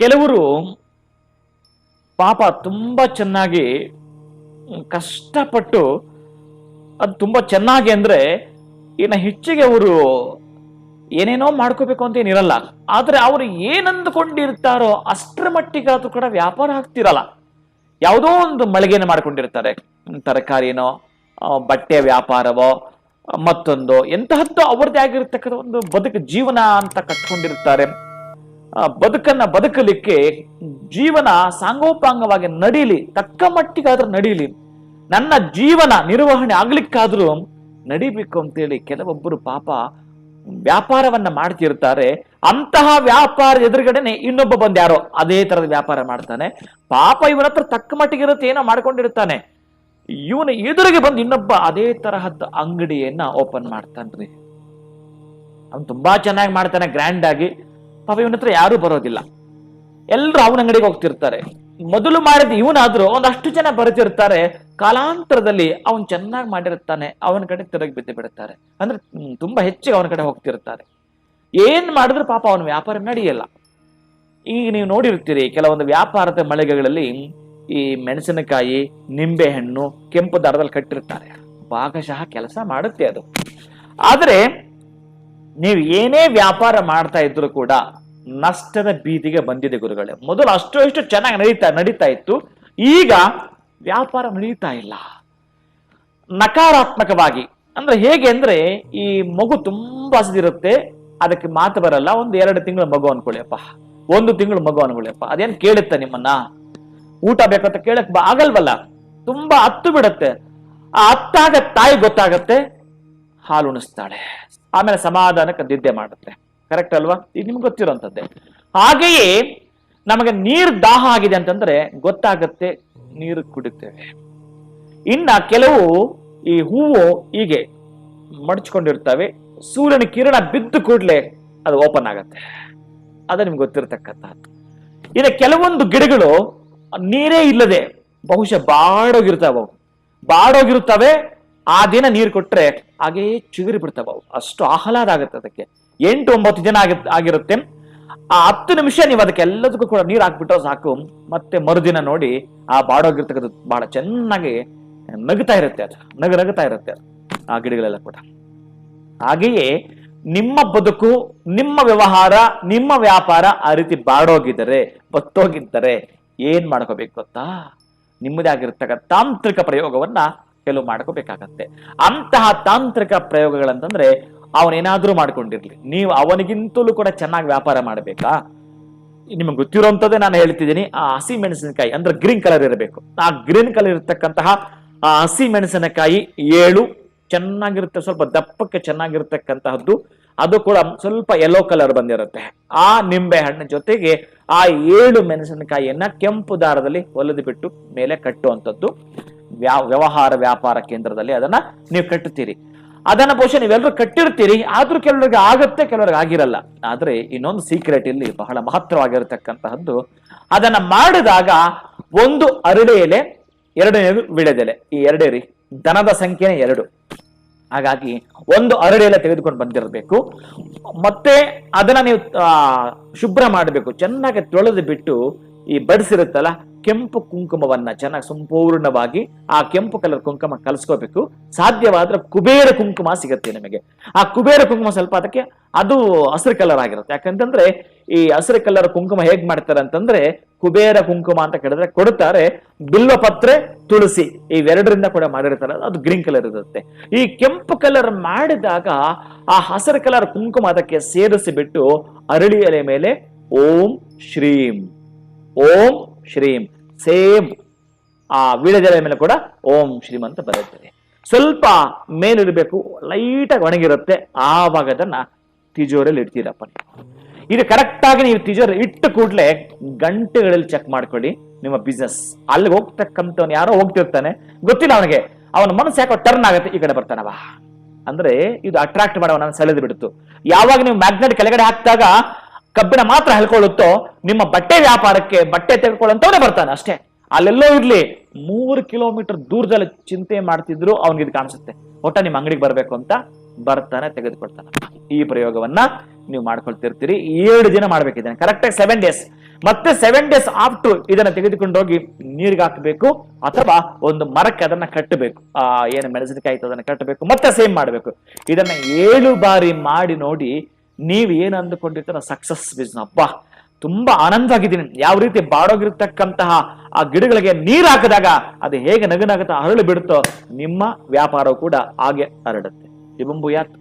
ಕೆಲವರು ಪಾಪ ತುಂಬ ಚೆನ್ನಾಗಿ ಕಷ್ಟಪಟ್ಟು ಅದು ತುಂಬ ಚೆನ್ನಾಗಿ ಅಂದರೆ ಇನ್ನು ಹೆಚ್ಚಿಗೆ ಅವರು ಏನೇನೋ ಮಾಡ್ಕೋಬೇಕು ಅಂತ ಏನಿರಲ್ಲ ಆದರೆ ಅವರು ಏನಂದುಕೊಂಡಿರ್ತಾರೋ ಅಷ್ಟರ ಮಟ್ಟಿಗಾದ್ರೂ ಕೂಡ ವ್ಯಾಪಾರ ಆಗ್ತಿರಲ್ಲ. ಯಾವುದೋ ಒಂದು ಮಳಿಗೆನ ಮಾಡ್ಕೊಂಡಿರ್ತಾರೆ. ತರಕಾರಿನೋ ಬಟ್ಟೆ ವ್ಯಾಪಾರವೋ, ಮತ್ತೊಂದು ಎಂತಹದ್ದು ಅವ್ರದ್ದೇ ಆಗಿರ್ತಕ್ಕಂಥ ಒಂದು ಬದುಕು ಜೀವನ ಅಂತ ಕಟ್ಕೊಂಡಿರ್ತಾರೆ. ಬದುಕನ್ನ ಬದುಕಲಿಕ್ಕೆ ಜೀವನ ಸಾಂಗೋಪಾಂಗವಾಗಿ ನಡೀಲಿ, ತಕ್ಕ ಮಟ್ಟಿಗಾದ್ರೂ ನಡೀಲಿ. ನನ್ನ ಜೀವನ ನಿರ್ವಹಣೆ ಆಗ್ಲಿಕ್ಕಾದ್ರೂ ನಡಿಬೇಕು ಅಂತೇಳಿ ಕೆಲವೊಬ್ಬರು ಪಾಪ ವ್ಯಾಪಾರವನ್ನ ಮಾಡ್ತಿರ್ತಾರೆ. ಅಂತಹ ವ್ಯಾಪಾರ ಎದುರುಗಡೆನೆ ಇನ್ನೊಬ್ಬ ಬಂದ್ ಯಾರೋ ಅದೇ ತರದ ವ್ಯಾಪಾರ ಮಾಡ್ತಾನೆ. ಪಾಪ ಇವನ ಹತ್ರ ತಕ್ಕ ಮಟ್ಟಿಗೆ ಇರುತ್ತೆ ಏನೋ ಮಾಡ್ಕೊಂಡಿರ್ತಾನೆ. ಇವನ ಎದುರಿಗೆ ಬಂದು ಇನ್ನೊಬ್ಬ ಅದೇ ತರಹದ ಅಂಗಡಿಯನ್ನ ಓಪನ್ ಮಾಡ್ತಾನ್ರಿ. ಅವ್ನು ತುಂಬಾ ಚೆನ್ನಾಗಿ ಮಾಡ್ತಾನೆ ಗ್ರ್ಯಾಂಡ್ ಆಗಿ. ಪಾಪ ಇವನ ಹತ್ರ ಯಾರು ಬರೋದಿಲ್ಲ. ಎಲ್ಲರೂ ಅವನ ಅಂಗಡಿಗೆ ಹೋಗ್ತಿರ್ತಾರೆ. ಮೊದಲು ಮಾಡಿದ ಇವನಾದ್ರೂ ಒಂದಷ್ಟು ಜನ ಬರುತ್ತಿರ್ತಾರೆ ಕಾಲಾಂತರದಲ್ಲಿ ಅವನ್ ಚೆನ್ನಾಗಿ ಮಾಡಿರ್ತಾನೆ. ಅವನ ಕಡೆ ತಿರುಗಿ ಬಿದ್ದು ಬಿಡುತ್ತಾರೆ ಅಂದ್ರೆ ತುಂಬಾ ಹೆಚ್ಚಿಗೆ ಅವನ ಕಡೆ ಹೋಗ್ತಿರ್ತಾರೆ. ಏನ್ ಮಾಡಿದ್ರು ಪಾಪ ಅವನ ವ್ಯಾಪಾರ ನಡೆಯಲ್ಲ. ಈಗ ನೀವು ನೋಡಿರ್ತೀರಿ, ಕೆಲವೊಂದು ವ್ಯಾಪಾರದ ಮಳಿಗೆಗಳಲ್ಲಿ ಈ ಮೆಣಸಿನಕಾಯಿ ನಿಂಬೆ ಹಣ್ಣು ಕೆಂಪು ದಾರದಲ್ಲಿ ಕಟ್ಟಿರ್ತಾರೆ. ಭಾಗಶಃ ಕೆಲಸ ಮಾಡುತ್ತೆ ಅದು. ಆದ್ರೆ ನೀವು ಏನೇ ವ್ಯಾಪಾರ ಮಾಡ್ತಾ ಇದ್ರು ಕೂಡ ನಷ್ಟದ ಬೀದಿಗೆ ಬಂದಿದೆ ಗುರುಗಳೇ. ಮೊದಲು ಅಷ್ಟು ಎಷ್ಟು ಚೆನ್ನಾಗಿ ನಡೀತಾ ನಡೀತಾ ಇತ್ತು. ಈಗ ವ್ಯಾಪಾರ ನಡೀತಾ ಇಲ್ಲ. ನಕಾರಾತ್ಮಕವಾಗಿ. ಅಂದ್ರೆ ಹೇಗೆ ಅಂದ್ರೆ ಈ ಮಗು ತುಂಬಾ ಹಸಿದಿರುತ್ತೆ, ಅದಕ್ಕೆ ಮಾತು ಬರಲ್ಲ. ಒಂದು ಎರಡು ತಿಂಗಳ ಮಗು ಅನ್ಕೊಳ್ಳಿಯಪ್ಪ. ಒಂದು ತಿಂಗಳು ಮಗು ಅನ್ಕೊಳ್ಳಿಯಪ್ಪ. ಅದೇನ್ ಕೇಳುತ್ತೆ ನಿಮ್ಮನ್ನ? ಊಟ ಬೇಕಂತ ಕೇಳಕ್ ಆಗಲ್ವಲ್ಲ? ತುಂಬಾ ಹತ್ತು ಬಿಡುತ್ತೆ. ಆ ಹತ್ತಾಗ ತಾಯಿ ಗೊತ್ತಾಗತ್ತೆ. ಹಾಲು ಉಣಿಸ್ತಾಳೆ ಆಮೇಲೆ ಸಮಾಧಾನಕ್ಕೆ ನಿದ್ದೆ ಮಾಡುತ್ತೆ. ಕರೆಕ್ಟ್ ಅಲ್ವಾ? ಇದು ನಿಮ್ಗೆ ಗೊತ್ತಿರೋಂಥದ್ದೇ. ಹಾಗೆಯೇ ನಮಗೆ ನೀರು ದಾಹ ಆಗಿದೆ ಅಂತಂದ್ರೆ ಗೊತ್ತಾಗತ್ತೆ ನೀರು ಕುಡಿತೇವೆ. ಇನ್ನ ಕೆಲವು ಈ ಹೂವು ಹೀಗೆ ಮಡಚ್ಕೊಂಡಿರ್ತವೆ. ಸೂರ್ಯನ ಕಿರಣ ಬಿದ್ದು ಕೂಡಲೇ ಅದು ಓಪನ್ ಆಗತ್ತೆ. ಅದು ನಿಮ್ಗೆ ಗೊತ್ತಿರತಕ್ಕಂಥದ್ದು. ಇನ್ನು ಕೆಲವೊಂದು ಗಿಡಗಳು ನೀರೇ ಇಲ್ಲದೆ ಬಹುಶಃ ಬಾಡೋಗಿರ್ತಾವ ಬಾಡೋಗಿರುತ್ತವೆ ಆ ದಿನ ನೀರು ಕೊಟ್ರೆ ಹಾಗೇ ಚಿಗುರಿ ಬಿಡ್ತಾವ ಅವು. ಅಷ್ಟು ಆಹ್ಲಾದ ಆಗುತ್ತೆ ಅದಕ್ಕೆ. ಎಂಟು ಒಂಬತ್ತು ದಿನ ಆಗಿ ಆಗಿರುತ್ತೆ. ಆ ಹತ್ತು ನಿಮಿಷ ನೀವು ಅದಕ್ಕೆ ಎಲ್ಲದಕ್ಕೂ ಕೂಡ ನೀರು ಹಾಕ್ಬಿಟ್ಟು ಸಾಕು. ಮತ್ತೆ ಮರುದಿನ ನೋಡಿ ಆ ಬಾಡೋಗಿರ್ತಕ್ಕಂಥದ್ದು ಬಹಳ ಚೆನ್ನಾಗಿ ನಗುತ್ತಾ ಇರುತ್ತೆ ಅದು. ನಗು ನಗುತ್ತಾ ಇರುತ್ತೆ ಅದು ಆ ಗಿಡಗಳೆಲ್ಲ ಕೂಡ. ಹಾಗೆಯೇ ನಿಮ್ಮ ಬದುಕು, ನಿಮ್ಮ ವ್ಯವಹಾರ, ನಿಮ್ಮ ವ್ಯಾಪಾರ ಆ ರೀತಿ ಬಾಡೋಗಿದ್ದರೆ, ಬತ್ತೋಗಿದ್ದರೆ ಏನ್ ಮಾಡ್ಕೋಬೇಕು ಗೊತ್ತಾ? ನಿಮ್ಮದೇ ಆಗಿರ್ತಕ್ಕ ತಾಂತ್ರಿಕ ಪ್ರಯೋಗವನ್ನ ಕೆಲವು ಮಾಡ್ಕೋಬೇಕಾಗತ್ತೆ. ಅಂತಹ ತಾಂತ್ರಿಕ ಪ್ರಯೋಗಗಳಂತಂದ್ರೆ ಅವನೇನಾದ್ರೂ ಮಾಡ್ಕೊಂಡಿರ್ಲಿ. ನೀವು ಅವನಿಗಿಂತಲೂ ಕೂಡ ಚೆನ್ನಾಗಿ ವ್ಯಾಪಾರ ಮಾಡಬೇಕಾ? ನಿಮಗೆ ಗೊತ್ತಿರೋಂಥದ್ದೇ ನಾನು ಹೇಳ್ತಿದ್ದೀನಿ. ಆ ಹಸಿ ಮೆಣಸಿನಕಾಯಿ ಅಂದ್ರೆ ಗ್ರೀನ್ ಕಲರ್ ಇರಬೇಕು. ಆ ಗ್ರೀನ್ ಕಲರ್ ಇರತಕ್ಕಂತಹ ಆ ಹಸಿ ಮೆಣಸಿನಕಾಯಿ ಏಳು ಚೆನ್ನಾಗಿರುತ್ತೆ, ಸ್ವಲ್ಪ ದಪ್ಪಕ್ಕೆ ಚೆನ್ನಾಗಿರ್ತಕ್ಕಂತಹದ್ದು. ಅದು ಕೂಡ ಸ್ವಲ್ಪ ಯೆಲ್ಲೋ ಕಲರ್ ಬಂದಿರುತ್ತೆ. ಆ ನಿಂಬೆ ಹಣ್ಣಿನ ಜೊತೆಗೆ ಆ ಏಳು ಮೆಣಸಿನಕಾಯಿಯನ್ನ ಕೆಂಪು ದಾರದಲ್ಲಿ ಹೊಲಿದು ಬಿಟ್ಟು ಮೇಲೆ ಕಟ್ಟುವಂಥದ್ದು. ವ್ಯಾ- ವ್ಯವಹಾರ ವ್ಯಾಪಾರ ಕೇಂದ್ರದಲ್ಲಿ ಅದನ್ನ ನೀವು ಕಟ್ಟುತ್ತೀರಿ. ಅದನ್ನ ಬಹುಶಃ ನೀವೆಲ್ಲರೂ ಕಟ್ಟಿರ್ತೀರಿ, ಆದ್ರೂ ಕೆಲವರಿಗೆ ಆಗತ್ತೆ, ಕೆಲವರಿಗೆ ಆಗಿರಲ್ಲ. ಆದ್ರೆ ಇನ್ನೊಂದು ಸೀಕ್ರೆಟ್ ಇಲ್ಲಿ ಬಹಳ ಮಹತ್ತರವಾಗಿರತಕ್ಕಂತಹದ್ದು ಅದನ್ನ ಮಾಡಿದಾಗ ಒಂದು ಅರಳೆ ಎಲೆ ಎರಡನೇದು ವಿಳೆದೆಲೆ. ಈ ಎರಡೇ ರೀ, ದನದ ಸಂಖ್ಯೆನೇ ಎರಡು. ಹಾಗಾಗಿ ಒಂದು ಅರಳೆ ಎಲೆ ತೆಗೆದುಕೊಂಡು ಬಂದಿರಬೇಕು. ಮತ್ತೆ ಅದನ್ನ ನೀವು ಶುಭ್ರ ಮಾಡಬೇಕು. ಚೆನ್ನಾಗಿ ತೊಳೆದು ಬಿಟ್ಟು ಈ ಬಡಿಸಿರುತ್ತಲ್ಲ ಕೆಂಪು ಕುಂಕುಮವನ್ನ ಚೆನ್ನಾಗಿ ಸಂಪೂರ್ಣವಾಗಿ ಆ ಕೆಂಪು ಕಲರ್ ಕುಂಕುಮ ಕಲಿಸ್ಕೋಬೇಕು. ಸಾಧ್ಯವಾದ್ರೆ ಕುಬೇರ ಕುಂಕುಮ ಸಿಗುತ್ತೆ ನಿಮಗೆ. ಆ ಕುಬೇರ ಕುಂಕುಮ ಸ್ವಲ್ಪ ಅದಕ್ಕೆ ಅದು ಹಸಿರು ಕಲರ್ ಆಗಿರುತ್ತೆ. ಯಾಕಂತಂದ್ರೆ ಈ ಹಸಿರು ಕಲರ್ ಕುಂಕುಮ ಹೇಗ್ ಮಾಡ್ತಾರೆ ಅಂತಂದ್ರೆ ಕುಬೇರ ಕುಂಕುಮ ಅಂತ ಕೇಳಿದ್ರೆ ಕೊಡ್ತಾರೆ ಬಿಲ್ವಪತ್ರೆ ತುಳಸಿ. ಇವೆರಡರಿಂದ ಕೂಡ ಮಾಡಿರ್ತಾರೆ. ಅದು ಗ್ರೀನ್ ಕಲರ್ ಇರುತ್ತೆ. ಈ ಕೆಂಪು ಕಲರ್ ಮಾಡಿದಾಗ ಆ ಹಸಿರು ಕಲರ್ ಕುಂಕುಮ ಅದಕ್ಕೆ ಸೇರಿಸಿ ಬಿಟ್ಟು ಅರಳಿ ಎಲೆ ಮೇಲೆ ಓಂ ಶ್ರೀಂ. ಓಂ ಶ್ರೀಂ. ಸೇಮ್ ಆ ವೀಳ್ಯದೆಲೆ ಮೇಲೆ ಕೂಡ ಓಂ ಶ್ರೀಮಂತ ಬರುತ್ತದೆ ಸ್ವಲ್ಪ ಮೇಲಿರಬೇಕು ಲೈಟಾಗಿ ಒಣಗಿರುತ್ತೆ, ಆವಾಗ ಅದನ್ನ ತಿಜೋರಲ್ಲಿ ಇಡ್ತೀರಪ್ಪ. ಇದು ಕರೆಕ್ಟ್ ಆಗಿ ನೀವು ತಿಜೋರಿ ಇಟ್ಟ ಕೂಡಲೇ ಗಂಟೆಗಳಲ್ಲಿ ಚೆಕ್ ಮಾಡ್ಕೊಳ್ಳಿ ನಿಮ್ಮ ಬಿಸ್ನೆಸ್ ಅಲ್ಲಿಗೆ ಹೋಗ್ತಕ್ಕಂಥವ್ನು ಯಾರೋ ಹೋಗ್ತಿರ್ತಾನೆ. ಗೊತ್ತಿಲ್ಲ ಅವನಿಗೆ. ಅವನ ಮನಸ್ಸು ಯಾಕೋ ಟರ್ನ್ ಆಗುತ್ತೆ, ಈ ಕಡೆ ಬರ್ತಾನವ ಅಂದ್ರೆ ಇದು ಅಟ್ರಾಕ್ಟ್ ಮಾಡವನ ಸೆಳೆದು ಬಿಡ್ತು. ಯಾವಾಗ ನೀವು ಮ್ಯಾಗ್ನೆಟ್ ಕೆಳಗಡೆ ಹಾಕಿದಾಗ ಕಬ್ಬಿಣ ಮಾತ್ರ ಹೇಳ್ಕೊಳ್ಳುತ್ತೋ ನಿಮ್ಮ ಬಟ್ಟೆ ವ್ಯಾಪಾರಕ್ಕೆ ಬಟ್ಟೆ ತೆಗೆದುಕೊಳ್ಳಂತವನೇ ಬರ್ತಾನೆ ಅಷ್ಟೇ. ಅಲ್ಲೆಲ್ಲೋ ಇರ್ಲಿ, ಮೂರು ಕಿಲೋಮೀಟರ್ ದೂರದಲ್ಲಿ ಚಿಂತೆ ಮಾಡ್ತಿದ್ರು ಅವ್ನಿಗೆ ಇದು ಕಾಣಿಸುತ್ತೆ. ಒಟ್ಟ ನಿಮ್ಮ ಅಂಗಡಿಗೆ ಬರ್ಬೇಕು ಅಂತ ಬರ್ತಾನೆ ತೆಗೆದುಕೊಳ್ತಾನೆ. ಈ ಪ್ರಯೋಗವನ್ನ ನೀವು ಮಾಡ್ಕೊಳ್ತಿರ್ತೀರಿ. ಏಳು ದಿನ ಕರೆಕ್ಟ್ ಕರೆಕ್ಟಾಗಿ ಸೆವೆನ್ ಡೇಸ್ ಮತ್ತೆ ಸೆವೆನ್ ಡೇಸ್ ಆಫ್ಟರ್ ಇದನ್ನ ತೆಗೆದುಕೊಂಡೋಗಿ ನೀರಿಗೆ ಹಾಕಬೇಕು, ಅಥವಾ ಒಂದು ಮರಕ್ಕೆ ಅದನ್ನ ಕಟ್ಟಬೇಕು. ಆ, ಏನು ಮೆಣಸಿನಕಾಯಿ ಅದನ್ನ ಕಟ್ಟಬೇಕು, ಮತ್ತೆ ಸೇಮ್ ಮಾಡಬೇಕು. ಇದನ್ನ ಏಳು ಬಾರಿ ಮಾಡಿ ನೋಡಿ ನೀವು ಏನು ಅಂದುಕೊಂಡಿರ್ತೀರ ಸಕ್ಸಸ್ ಬಿಸ್ನ ಅಪ್ಪ ತುಂಬಾ ಆನಂದವಾಗಿದ್ದೀನಿ. ಯಾವ ರೀತಿ ಬಾಡೋಗಿರ್ತಕ್ಕಂತಹ ಆ ಗಿಡಗಳಿಗೆ ನೀರು ಹಾಕಿದಾಗ ಅದು ಹೇಗೆ ನಗನಗುತ್ತಾ ಅರಳು ಬಿಡುತ್ತೋ, ನಿಮ್ಮ ವ್ಯಾಪಾರವು ಕೂಡ ಹಾಗೆ ಹರಡುತ್ತೆ. ಇವಂಬು ಯಾತ್